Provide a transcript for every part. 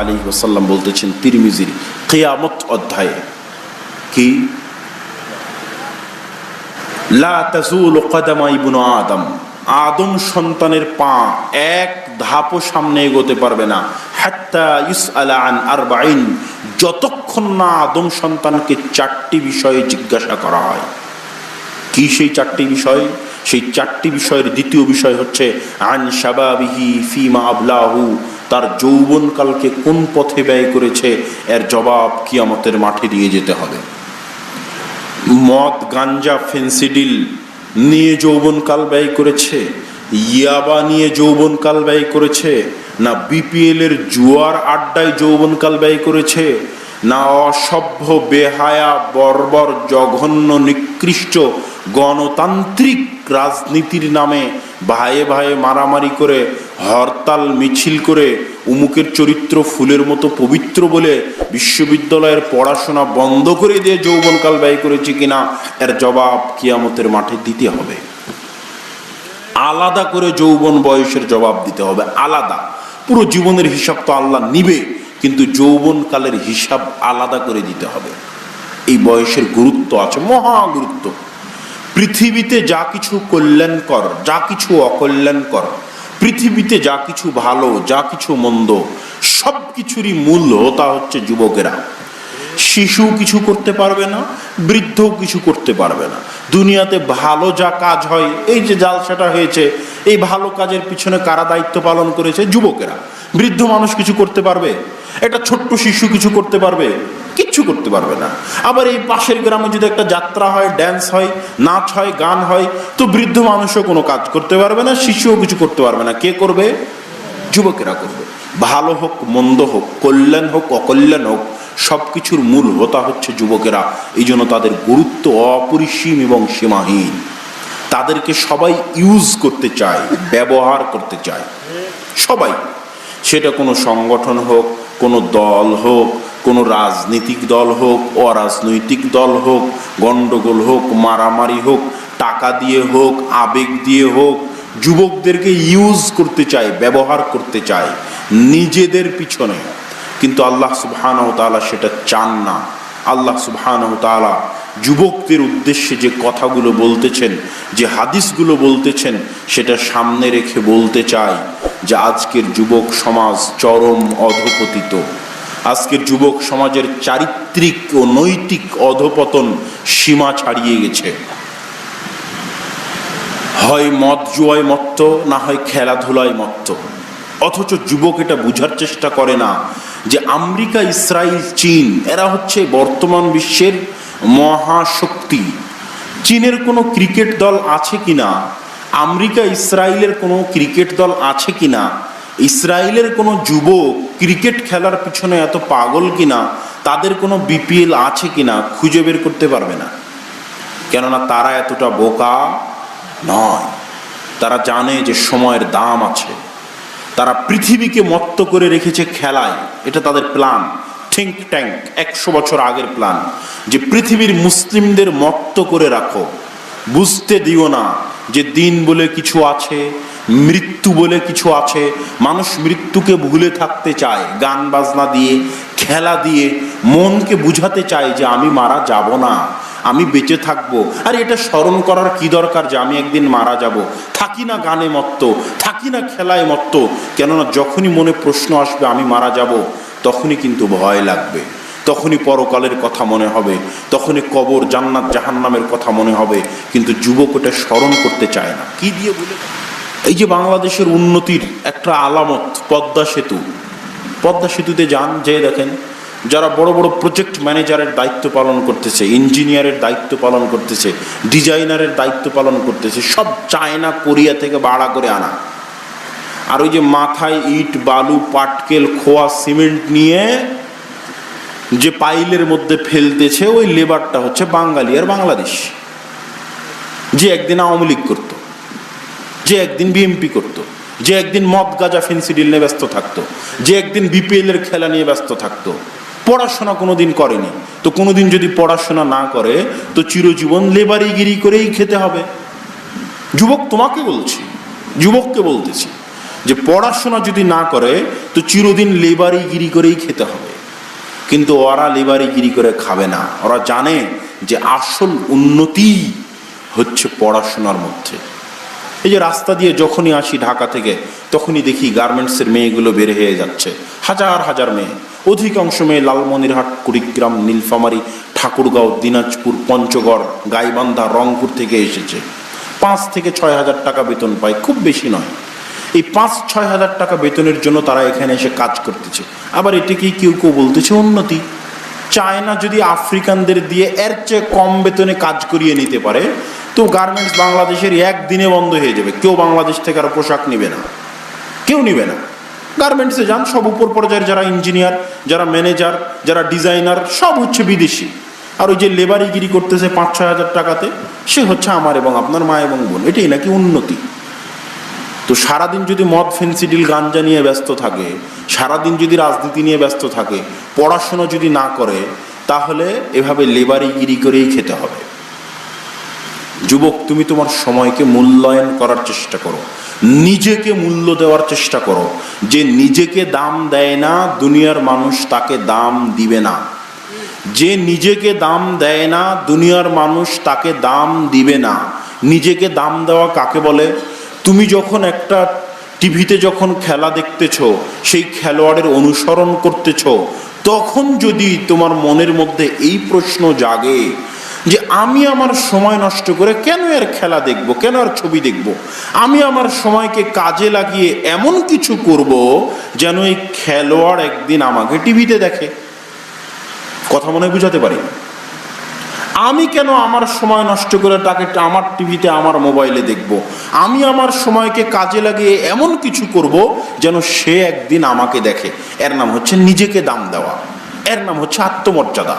আলী ওসাল্লাম বলতেছেন তিরমিজির কেয়ামত অধ্যায়ে কি? আদম। আদম সন্তানের পা এক ধাপও সামনে এগোতে পারবে না। যতক্ষণ না আদম সন্তানকে চারটি বিষয়ে জিজ্ঞাসা করা হয়। কি সেই চারটি বিষয়? সেই চারটি বিষয়ের দ্বিতীয় বিষয় হচ্ছে আন শাবাবিহি ফিমা আবলাহু। তার যৌবনকালকে কোন পথে ব্যয় করেছে, এর জবাব কিয়ামতের মাঠে দিয়ে যেতে হবে। মদ, গাঞ্জা, ফেন্সিডিল নিয়ে যৌবনকাল ব্যয় করেছে, ইয়াবা নিয়ে যৌবনকাল ব্যয় করেছে, না বিপিএল এর জুয়ার আড্ডায় যৌবনকাল ব্যয় করেছে, না অসভ্য, বেহায়া, বর্বর, জঘন্য, নিকৃষ্ট গণতান্ত্রিক রাজনীতির নামে ভাইয়ে ভাইয়ে মারামারি করে হরতাল মিছিল করে উমুকের চরিত্র ফুলের মতো পবিত্র বলে বিশ্ববিদ্যালয়ের পড়াশোনা বন্ধ করে দিয়ে যৌবনকাল ব্যয় করেছি কিনা, এর জবাব কিয়ামতের মাঠে দিতে হবে। আলাদা করে যৌবন বয়সের জবাব দিতে হবে, আলাদা। পুরো জীবনের হিসাব তো আল্লাহ নিবে, কিন্তু যৌবনকালের হিসাব আলাদা করে দিতে হবে। এই বয়সের গুরুত্ব আছে, মহা গুরুত্ব। পৃথিবীতে যা কিছু কল্যাণকর, যা কিছু অকল্যাণকর পৃথিবীতে যা কিছু ভালো, যা কিছু মন্দ সব কিছুরই মূল তা হচ্ছে যুবকেরা। শিশু কিছু করতে পারবে না বৃদ্ধ কিছু করতে পারবে না। দুনিয়াতে ভালো যা কাজ হয়, এই যে জালসাটা হয়েছে, এই ভালো কাজের পিছনে কারা দায়িত্ব পালন করেছে? যুবকেরা। বৃদ্ধ মানুষ কিছু করতে পারবে? একটা ছোট্ট শিশু কিছু করতে পারবে? কিচ্ছু করতে পারবে না। আবার এই পাশের গ্রামে যদি একটা যাত্রা হয় ড্যান্স হয়, নাচ হয়, গান হয়, তো বৃদ্ধ মানুষও কোনো কাজ করতে পারবে না, শিশুও কিছু করতে পারবে না। কে করবে? যুবকেরা করবে। ভালো হোক, মন্দ হোক, কল্যাণ হোক, অকল্যাণ হোক সব কিছুর মূল হোতা হচ্ছে যুবকেরা। এই জন্য তাদের গুরুত্ব অপরিসীম এবং সীমাহীন। তাদেরকে সবাই ইউজ করতে চায়, ব্যবহার করতে চায়। সবাই। সেটা কোনো সংগঠন হোক কোনো দল হোক, কোনো রাজনৈতিক দল হোক, অরাজনৈতিক দল হোক গণ্ডগোল হোক, মারামারি হোক, টাকা দিয়ে হোক, আবেগ দিয়ে হোক, যুবকদেরকে ইউজ করতে চায়, ব্যবহার করতে চায়, নিজেদের পিছনে। কিন্তু আল্লাহ সুবহানাহু ওয়া তাআলা সেটা চান না। আল্লাহ সুবহানাহু ওয়া তাআলা যুবকদের উদ্দেশ্যে যে কথাগুলো বলতেছেন, যে হাদিসগুলো বলতেছেন, সেটা সামনে রেখে বলতে চাই যে আজকের যুবক সমাজ চরম অধপতিত। আজকের যুবক সমাজের চারিত্রিক ও নৈতিক অধপতন সীমা ছাড়িয়ে গেছে। হয় মদ জুয়ায় মত্ত, না হয় খেলাধুলায় মত্ত। অথচ যুবক এটা বুঝার চেষ্টা করে না যে আমেরিকা ইসরায়েল চীন, এরা হচ্ছে বর্তমান বিশ্বের মহাশক্তি। চীনের কোনো ক্রিকেট দল আছে কিনা আমেরিকা ইসরায়েলের কোনো ক্রিকেট দল আছে কিনা? ইসরায়েলের কোনো যুবক ক্রিকেট খেলার পিছনে এত পাগল কিনা? তাদের কোনো বিপিএল আছে কিনা? খুঁজে বের করতে পারবে না। কেননা তারা এতটা বোকা নয়। তারা জানে যে সময়ের দাম আছে। তারা পৃথিবীকে মত্ত করে রেখেছে খেলায়। এটা তাদের প্ল্যান। থিঙ্ক ট্যাঙ্ক একশো বছর আগের প্ল্যান। যে পৃথিবীর মুসলিমদের মত্ত করে রাখো। বুঝতে দিও না। যে দিন বলে কিছু আছে, মৃত্যু বলে কিছু আছে, মানুষ মৃত্যুকে ভুলে থাকতে চায়, গান বাজনা দিয়ে, খেলা দিয়ে, মনকে বুঝাতে চায় যে আমি মারা যাব না, আমি বেঁচে থাকব। আর এটা স্মরণ করার কি দরকার যে আমি একদিন মারা যাব? থাকি না গানে মত্ত, থাকি না খেলায় মত্ত, কেননা যখনই মনে প্রশ্ন আসবে আমি মারা যাব, তখনই কিন্তু ভয় লাগবে। তখনই পরকালের কথা মনে হবে, তখনই কবর, জান্নাত, জাহান্নামের কথা মনে হবে, কিন্তু যুবক ওটা স্মরণ করতে চায় না। কি দিয়ে বলে? এই যে বাংলাদেশের উন্নতির একটা আলামত, পদ্মা সেতু। পদ্মা সেতুতে যান, যে দেখেন, যারা বড় বড় প্রজেক্ট ম্যানেজারের দায়িত্ব পালন করতেছে ইঞ্জিনিয়ারের দায়িত্ব পালন করতেছে ডিজাইনারের দায়িত্ব পালন করতেছে, সব চায়না, কোরিয়া থেকে ভাড়া করে আনা। আর ওই যে মাথায় ইট, বালু, পাটকেল, খোয়া, সিমেন্ট নিয়ে যে পাইলের মধ্যে ফেলতেছে ওই লেবারটা হচ্ছে বাঙালি আর বাংলাদেশ। যে একদিন আওয়ামী লীগ করতো, যে একদিন বিএমপি করতো, যে একদিন মদ গাজা ফেন্সিডিল নিয়ে ব্যস্ত থাকতো, যে একদিন বিপিএল এর খেলা নিয়ে ব্যস্ত থাকতো, পড়াশোনা কোনোদিন করেনি। তো কোনোদিন যদি পড়াশোনা না করে, তো চিরজীবন লেবারিগিরি করেই খেতে হবে। যুবক তোমাকে বলছি, যুবককে বলতেছি যে পড়াশোনা যদি না করে, তো চিরদিন লেবারি গিরি করেই খেতে হবে। কিন্তু ওরা লেবারি গিরি করে খাবে না। ওরা জানে যে আসল উন্নতি হচ্ছে পড়াশোনার মধ্যে। এই যে রাস্তা দিয়ে যখনই আসি ঢাকা থেকে, তখনই দেখি গার্মেন্টসের মেয়েগুলো বের হয়ে যাচ্ছে। হাজার হাজার মেয়ে। অধিকাংশ মেয়ে লালমনিরহাট, কুড়িগ্রাম, নীলফামারী, ঠাকুরগাঁও, দিনাজপুর, পঞ্চগড়, গাইবান্ধা, রংপুর থেকে এসেছে। পাঁচ থেকে ছয় হাজার টাকা বেতন পায়, খুব বেশি নয়। এই পাঁচ, ছয় হাজার টাকা বেতনের জন্য তারা এখানে এসে কাজ করতেছে। আবার এটাকেই কেউ কেউ বলতেছে উন্নতি। চায়না যদি আফ্রিকানদের দিয়ে এর চেয়ে কম বেতনে কাজ করিয়ে নিতে পারে, তো গার্মেন্টস বাংলাদেশের একদিনে বন্ধ হয়ে যাবে। কেউ বাংলাদেশ থেকে আর পোশাক নিবে না। কেউ নিবে না। গার্মেন্টসে যান, সব উপর পর্যায়ের যারা ইঞ্জিনিয়ার, যারা ম্যানেজার, যারা ডিজাইনার, সব হচ্ছে বিদেশি। আর ওই যে লেবারিগিরি করতেছে পাঁচ, ছয় হাজার টাকাতে, সে হচ্ছে আমার এবং আপনার মা এবং বোন। এটাই নাকি উন্নতি? তো সারাদিন যদি মদ, ফেন্সিডিল, গাঞ্জা নিয়ে ব্যস্ত থাকে, সারাদিন যদি রাজনীতি নিয়ে ব্যস্ত থাকে, পড়াশোনা যদি না করে, তাহলে এভাবে লেবারিগিরি করেই খেতে হবে। যুবক, তুমি তোমার সময়কে মূল্যায়ন করার চেষ্টা করো। নিজেকে মূল্য দেওয়ার চেষ্টা করো। যে নিজেকে দাম দেয় না, দুনিয়ার মানুষ তাকে দাম দিবে না। যে নিজেকে দাম দেয় না, দুনিয়ার মানুষ তাকে দাম দিবে না। নিজেকে দাম দেওয়া কাকে বলে? তুমি যখন একটা টিভিতে যখন খেলা দেখতেছ, সেই খেলোয়াড়ের অনুসরণ করতেছ, তখন যদি তোমার মনের মধ্যে এই প্রশ্ন জাগে যে আমি আমার সময় নষ্ট করে কেন এর খেলা দেখব, কেন আর ছবি দেখব? আমি আমার সময়কে কাজে লাগিয়ে এমন কিছু করব যেন এই খেলোয়াড় একদিন আমাকে টিভিতে দেখে। কথা মনে বুঝাতে পারি? আমি কেন আমার সময় নষ্ট করে তাকে আমার টিভিতে, আমার মোবাইলে দেখব? আমি আমার সময়কে কাজে লাগিয়ে এমন কিছু করব যেন সে একদিন আমাকে দেখে। এর নাম হচ্ছে নিজেকে দাম দেওয়া। এর নাম হচ্ছে আত্মমর্যাদা।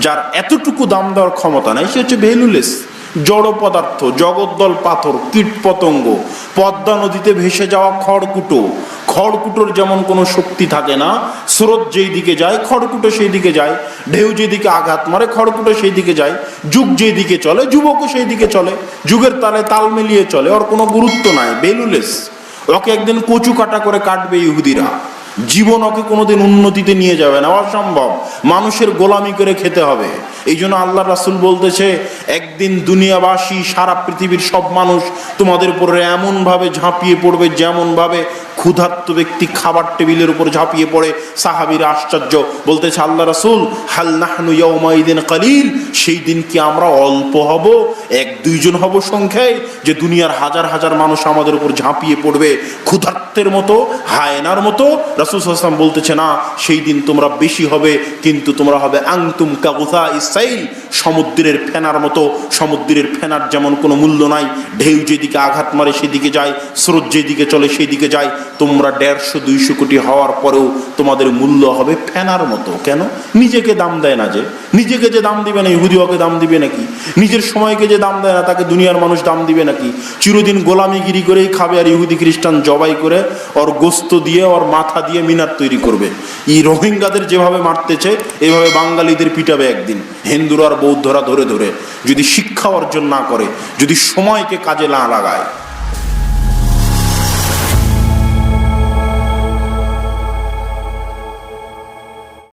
যার এতটুকু দাম দেওয়ার ক্ষমতা নাই, সে হচ্ছে ভ্যালুলেস জড় পদার্থ, জগদ্দল পাথর, কীট পতঙ্গ, পদ্মা নদীতে ভেসে যাওয়া খড়কুটো। খড়কুটোর যেমন কোনো শক্তি থাকে না স্রোত যেই দিকে যায়, খড়কুটো সেই দিকে যায়, ঢেউ যেদিকে আঘাত মারে, খড়কুটো সেই দিকে যায়, যুগ যেই দিকে চলে, যুবকও সেই দিকে চলে, যুগের তালে তাল মিলিয়ে চলে, ওর কোনো গুরুত্ব নাই, বেলুলেস। ওকে একদিন কচু কাটা করে কাটবে ইহুদিরা। জীবন ওকে কোনোদিন উন্নতিতে নিয়ে যাবে না, অসম্ভব। মানুষের গোলামি করে খেতে হবে। এই জন্য আল্লাহ রাসুল বলতেছে, একদিন দুনিয়াবাসী, সারা পৃথিবীর সব মানুষ তোমাদের উপরে এমনভাবে ঝাঁপিয়ে পড়বে যেমনভাবে ক্ষুধার্ত ব্যক্তি খাবার টেবিলের উপর ঝাঁপিয়ে পড়ে। সাহাবির আশ্চর্য। বলতেছে, আল্লাহ রাসুল, হাল নাহনু ইয়ৌমাইদিন কালিল, সেই দিন কি আমরা অল্প হব? এক, দুইজন হব সংখ্যায়? যে দুনিয়ার হাজার হাজার মানুষ আমাদের উপর ঝাঁপিয়ে পড়বে, ক্ষুধার্তের মতো, হায়নার মতো? রাসুল হাসলাম বলতেছে, না, সেই দিন তোমরা বেশি হবে, কিন্তু তোমরা হবে আংতুম কাগুথা ইসাইল সমুদ্রের ফেনার মতো। সমুদ্রের ফেনার যেমন কোনো মূল্য নাই, ঢেউ যেদিকে আঘাত মারে সেদিকে যায়, স্রোত যেদিকে চলে সেদিকে যায়। তোমরা দেড়শো, দুইশো কোটি হওয়ার পরেও তোমাদের মূল্য হবে ফেনার মতো। কেন? নিজেকে দাম দেয় না যে। নিজেকে যে দাম দিবে না, ইহুদি ওকে দাম দিবে নাকি? নিজের সময়কে যে দাম দেয় না, তাকে দুনিয়ার মানুষ দাম দিবে নাকি? চিরদিন গোলামিগিরি করেই খাবে আর ইহুদি খ্রিস্টান জবাই করে ওর গোস্ত দিয়ে, ওর মাথা দিয়ে মিনার তৈরি করবে। এই রোহিঙ্গাদের যেভাবে মারতেছে এইভাবে বাঙালিদের পিটাবে একদিন। হিন্দুরা আর বৌদ্ধরা ধরে ধরে। যদি শিক্ষা অর্জন না করে, যদি সময়কে কাজে না লাগায়